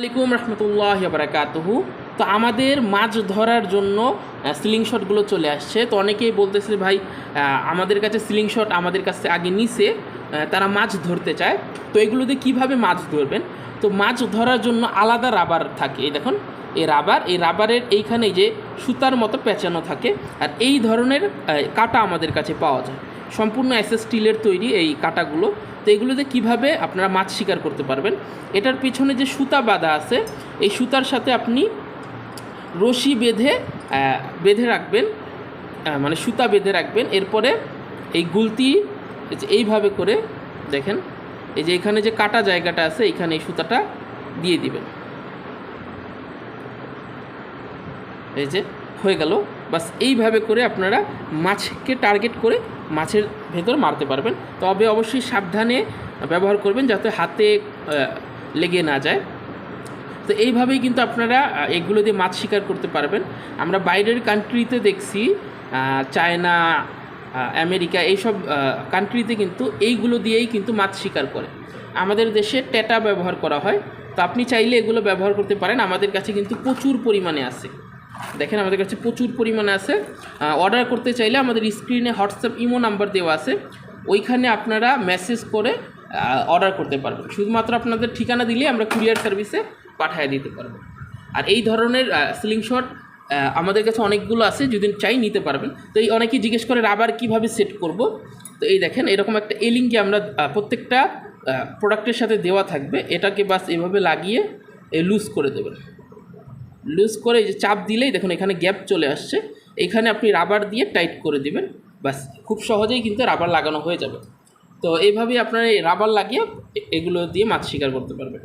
আলাইকুম রহমতুল্লাহ বারাকাতুহু। তো আমাদের মাছ ধরার জন্য সিলিং শটগুলো চলে আসছে। তো অনেকেই বলতেছে, ভাই আমাদের কাছে সিলিং শট আমাদের কাছে আগে নিছে তারা মাছ ধরতে চায়। তো এগুলোতে কীভাবে মাছ ধরবেন? তো মাছ ধরার জন্য আলাদা রাবার থাকে। এই দেখুন, এই রাবার, এই রাবারের এইখানে যে সুতার মতো পেঁচানো থাকে। আর এই ধরনের কাটা আমাদের কাছে পাওয়া যায়। সম্পূর্ণ এস স্টিলের তৈরি এই কাটাগুলো। তো এগুলোতে কীভাবে আপনারা মাছ শিকার করতে পারবেন? এটার পিছনে যে সুতা বাঁধা আছে, এই সুতার সাথে আপনি রশি বেঁধে বেঁধে রাখবেন মানে সুতা বেঁধে রাখবেন। এরপরে এই গুলতি এইভাবে করে দেখেন, এই যে এখানে যে কাটা জায়গাটা আছে এখানে এই সুতাটা দিয়ে দিবেন। এই যে হয়ে গেল। বাস এইভাবে করে আপনারা মাছকে টার্গেট করে মাছের ভেতর মারতে পারবেন। তবে অবশ্যই সাবধানে ব্যবহার করবেন যাতে হাতে লেগে না যায়। তো এইভাবেই কিন্তু আপনারা এগুলো দিয়ে মাছ শিকার করতে পারবেন। আমরা বাইরের কান্ট্রিতে দেখছি চায়না আমেরিকা এইসব কান্ট্রিতে কিন্তু এইগুলো দিয়েই কিন্তু মাছ শিকার করে। আমাদের দেশে টেটা ব্যবহার করা হয়। তো আপনি চাইলে এগুলো ব্যবহার করতে পারেন। আমাদের কাছে কিন্তু প্রচুর পরিমাণে আছে। দেখেন আমাদের কাছে প্রচুর পরিমাণে আছে। অর্ডার করতে চাইলে আমাদের স্ক্রিনে হোয়াটসঅ্যাপ ইমো নাম্বার দেওয়া আছে। ওইখানে আপনারা মেসেজ করে অর্ডার করতে পারবেন। শুধুমাত্র আপনাদের ঠিকানা দিলে আমরা কুরিয়ার সার্ভিসে পাঠিয়ে দিতে পারব। আর এই ধরনের সিলিং শট আমাদের কাছে অনেকগুলো আছে, যদি চাই নিতে পারবেন। তো এই অনেকেই জিজ্ঞেস করে, রাবার কীভাবে সেট করব? তো এই দেখেন, এরকম একটা এলিঙ্কে আমরা প্রত্যেকটা প্রোডাক্টের সাথে দেওয়া থাকবে। এটাকে বাস এভাবে লাগিয়ে লুজ করে দেবেন। লুজ করে যে চাপ দিলেই দেখুন এখানে গ্যাপ চলে আসছে। এখানে আপনি রাবার দিয়ে টাইট করে দিবেন। ব্যাস, খুব সহজেই কিন্তু রাবার লাগানো হয়ে যাবে। তো এইভাবেই আপনারা এই রাবার লাগিয়ে এগুলো দিয়ে মাছ শিকার করতে পারবেন।